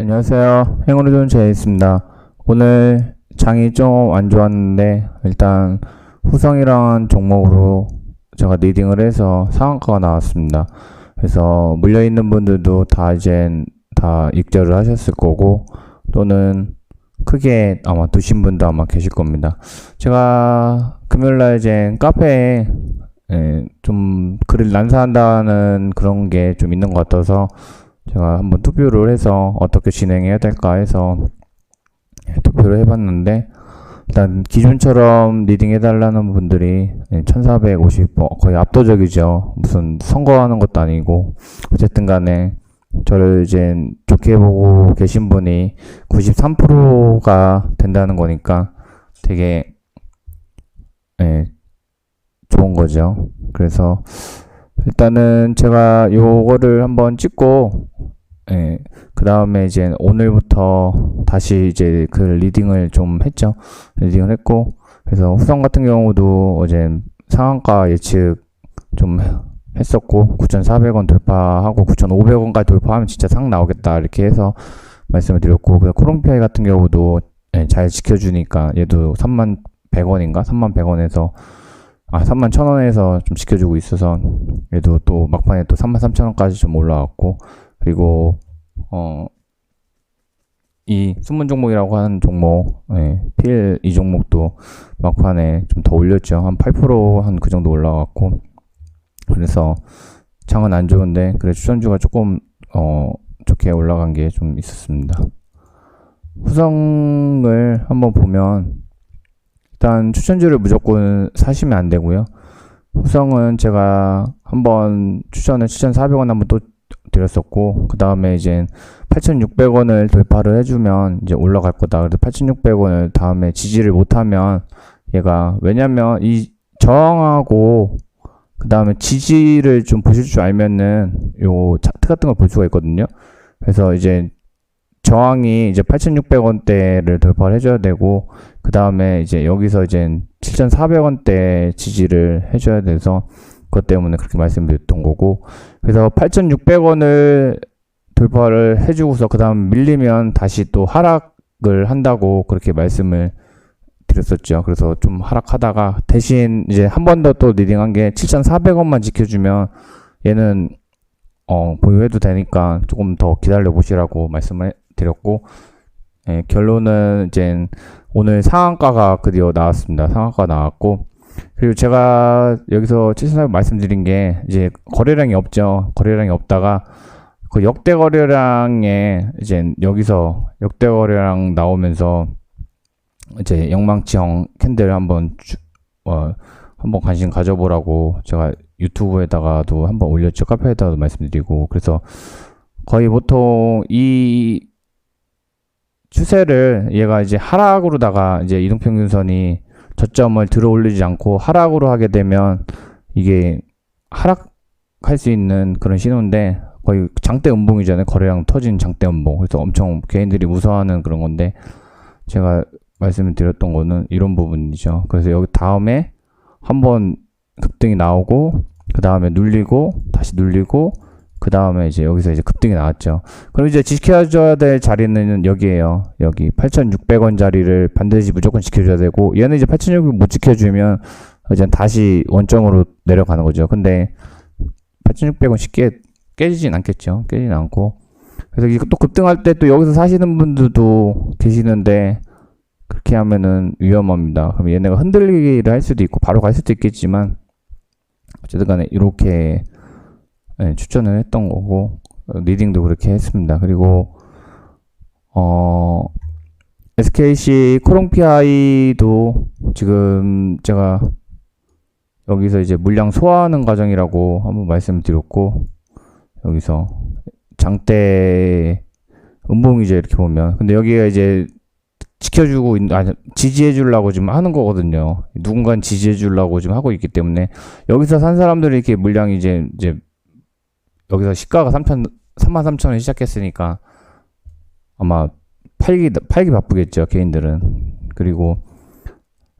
안녕하세요. 행운을 주는 제이입니다. 오늘 장이 좀 안 좋았는데 일단 후성이라는 종목으로 제가 리딩을 해서 상한가가 나왔습니다. 그래서 물려 있는 분들도 다 이제 다 익절을 하셨을 거고 또는 크게 아마 두신 분도 아마 계실 겁니다. 제가 금요일날 이제 카페에 예, 좀 글을 난사한다는 그런 게 좀 있는 것 같아서 제가 한번 투표를 해서 어떻게 진행해야 될까 해서 투표를 해봤는데 일단 기존처럼 리딩 해달라는 분들이 1450 거의 압도적이죠. 무슨 선거하는 것도 아니고 어쨌든 간에 저를 이제 좋게 보고 계신 분이 93%가 된다는 거니까 되게 예, 좋은 거죠. 그래서 일단은 제가 요거를 한번 찍고 예, 그 다음에 이제 오늘부터 다시 이제 그 리딩을 좀 했죠. 리딩을 했고, 그래서 후성 같은 경우도 어제 상한가 예측 좀 했었고, 9,400원 돌파하고 9,500원까지 돌파하면 진짜 상 나오겠다. 이렇게 해서 말씀을 드렸고, 그 코롱피아이 같은 경우도 예, 잘 지켜주니까 얘도 3만 100원인가? 3만 100원에서 아, 3만 1000원에서 좀 지켜주고 있어서 얘도 또 막판에 또 3만 3000원까지 좀 올라왔고 그리고 어, 이 숨은 종목이라고 하는 종목, 예, 필이 종목도 막판에 좀 더 올렸죠. 한 8%한 그 정도 올라왔고, 그래서 장은 안 좋은데, 그래 추천주가 조금, 어, 좋게 올라간 게 좀 있었습니다. 후성을 한번 보면, 일단 추천주를 무조건 사시면 안 되고요. 후성은 제가 한번 추천을 7,400원 한번 또 드렸었고 그 다음에 이제 8,600원을 돌파를 해주면 이제 올라갈 거다. 그래서 8,600원을 다음에 지지를 못하면 얘가 왜냐면 이 저항하고 그 다음에 지지를 좀 보실 줄 알면은 요 차트 같은 걸 볼 수가 있거든요. 그래서 이제 저항이 이제 8,600원대를 돌파를 해줘야 되고 그 다음에 이제 여기서 이제 7,400원대 지지를 해줘야 돼서 그것 때문에 그렇게 말씀드렸던 거고 그래서 8,600원을 돌파를 해주고서 그 다음 밀리면 다시 또 하락을 한다고 그렇게 말씀을 드렸었죠. 그래서 좀 하락하다가 대신 이제 한 번 더 또 리딩한 게 7,400원만 지켜주면 얘는 어, 보유해도 되니까 조금 더 기다려 보시라고 말씀을 드렸고 예, 결론은 이제 오늘 상한가가 드디어 나왔습니다. 상한가 나왔고 그리고 제가 여기서 최선을 말씀드린 게 이제 거래량이 없죠. 거래량이 없다가 그 역대 거래량에 이제 여기서 역대 거래량 나오면서 이제 영망치형 캔들 한번 주, 어, 한번 관심 가져보라고 제가 유튜브에다가도 한번 올렸죠. 카페에다가도 말씀드리고 그래서 거의 보통 이 추세를 얘가 이제 하락으로다가 이제 이동평균선이 저점을 들어 올리지 않고 하락으로 하게 되면 이게 하락할 수 있는 그런 신호인데 거의 장대 음봉이잖아요. 거래량 터진 장대 음봉. 그래서 엄청 개인들이 무서워하는 그런 건데 제가 말씀을 드렸던 거는 이런 부분이죠. 그래서 여기 다음에 한번 급등이 나오고 그 다음에 눌리고 다시 눌리고 그 다음에 이제 여기서 이제 급등이 나왔죠. 그럼 이제 지켜줘야 될 자리는 여기에요. 여기 8,600원 자리를 반드시 무조건 지켜줘야 되고 얘는 이제 8,600원 못 지켜주면 이제 다시 원점으로 내려가는 거죠. 근데 8,600원 쉽게 깨지진 않겠죠. 깨지진 않고 그래서 이거 또 급등할 때 또 여기서 사시는 분들도 계시는데 그렇게 하면은 위험합니다. 그럼 얘네가 흔들리기를 할 수도 있고 바로 갈 수도 있겠지만 어쨌든 간에 이렇게 네, 추천을 했던 거고 어, 리딩도 그렇게 했습니다. 그리고 어 SKC 코롱피아이도 지금 제가 여기서 이제 물량 소화하는 과정이라고 한번 말씀드렸고 여기서 장대 음봉이죠 이렇게 보면 근데 여기가 이제 지켜주고 아니 지지해 주려고 지금 하는 거거든요. 누군가는 지지해 주려고 지금 하고 있기 때문에 여기서 산 사람들이 이렇게 물량이 이제 이제 여기서 시가가 3천 3만 3천 원 시작했으니까 아마 팔기 팔기 바쁘겠죠 개인들은 그리고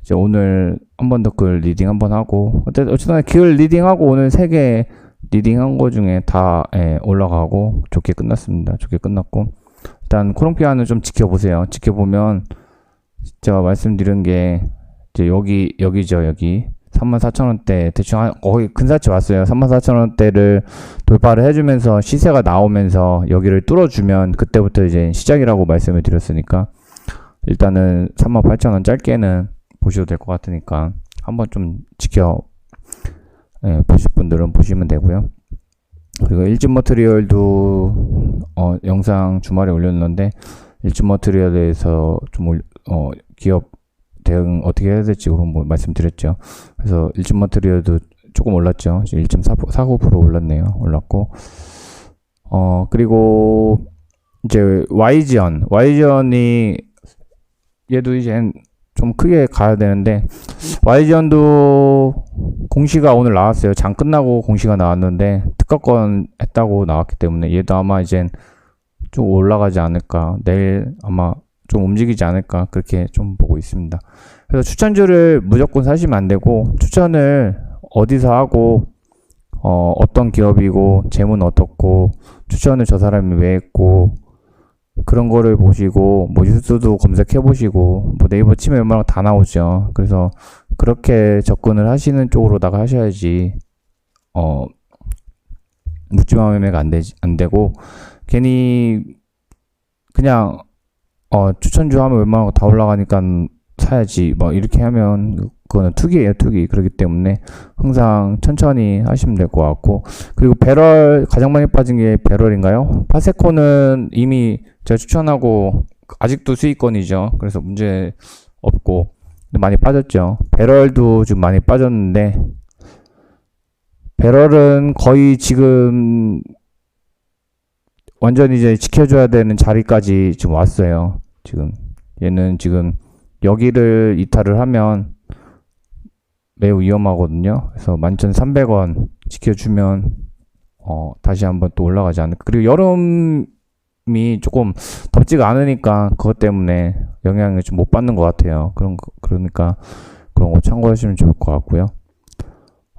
이제 오늘 한 번 더 그 리딩 한 번 하고 어쨌든 그 리딩하고 오늘 세 개 리딩한 거 중에 다 예, 올라가고 좋게 끝났습니다. 좋게 끝났고 일단 코롱피아는 좀 지켜보세요. 지켜보면 제가 말씀드린 게 이제 여기 여기죠 여기 34,000원대 대충 한 거의 근사치 왔어요. 34,000원대를 돌파를 해주면서 시세가 나오면서 여기를 뚫어주면 그때부터 이제 시작이라고 말씀을 드렸으니까 일단은 38,000원 짧게는 보셔도 될 것 같으니까 한번 좀 지켜 예, 보실 분들은 보시면 되고요. 그리고 일진 머트리얼도 어, 영상 주말에 올렸는데 일진 머트리얼에서 좀 올, 어, 기업 대응 어떻게 해야 될지 그런 뭐 말씀드렸죠. 그래서 일진 머트리얼도 조금 올랐죠. 1.49% 올랐네요. 올랐고 어 그리고 이제 YGN YGN이 얘도 이제 좀 크게 가야 되는데 YGN도 공시가 오늘 나왔어요. 장 끝나고 공시가 나왔는데 특가권 했다고 나왔기 때문에 얘도 아마 이젠 좀 올라가지 않을까. 내일 아마 좀 움직이지 않을까. 그렇게 좀 보고 있습니다. 그래서 추천주를 무조건 사시면 안 되고 추천을 어디서 하고 어, 어떤 기업이고 재무는 어떻고 추천을 저 사람이 왜 했고 그런 거를 보시고 뭐 뉴스도 검색해 보시고 뭐 네이버 치면 웬만하면 다 나오죠. 그래서 그렇게 접근을 하시는 쪽으로다가 하셔야지 어 묻지마 매매가 안 되지 안 되고 괜히 그냥 어 추천주 하면 웬만하면 다 올라가니까 사야지. 뭐 이렇게 하면 그거는 투기예요 투기. 그렇기 때문에 항상 천천히 하시면 될 것 같고. 그리고 배럴 가장 많이 빠진 게 배럴인가요? 파세코는 이미 제가 추천하고 아직도 수익권이죠. 그래서 문제 없고 많이 빠졌죠. 배럴도 좀 많이 빠졌는데 배럴은 거의 지금 완전히 이제 지켜줘야 되는 자리까지 지금 왔어요 지금 얘는 지금 여기를 이탈을 하면 매우 위험하거든요. 그래서 11,300원 지켜주면 어, 다시 한번 또 올라가지 않을까. 그리고 여름이 조금 덥지가 않으니까 그것 때문에 영향을 좀 못 받는 것 같아요. 그런 거- 그러니까 그런 거 참고하시면 좋을 것 같고요.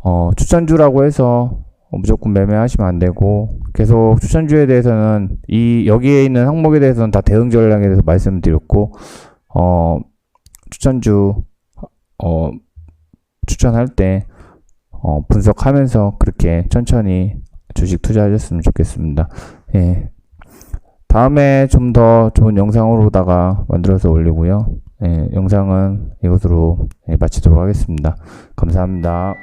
어, 추천주라고 해서 어, 무조건 매매하시면 안 되고 계속 추천주에 대해서는 이 여기에 있는 항목에 대해서는 다 대응 전략에 대해서 말씀드렸고 어, 추천주 어, 추천할 때 어, 분석하면서 그렇게 천천히 주식 투자하셨으면 좋겠습니다. 예. 다음에 좀 더 좋은 영상으로다가 만들어서 올리고요. 예, 영상은 이것으로 예, 마치도록 하겠습니다. 감사합니다.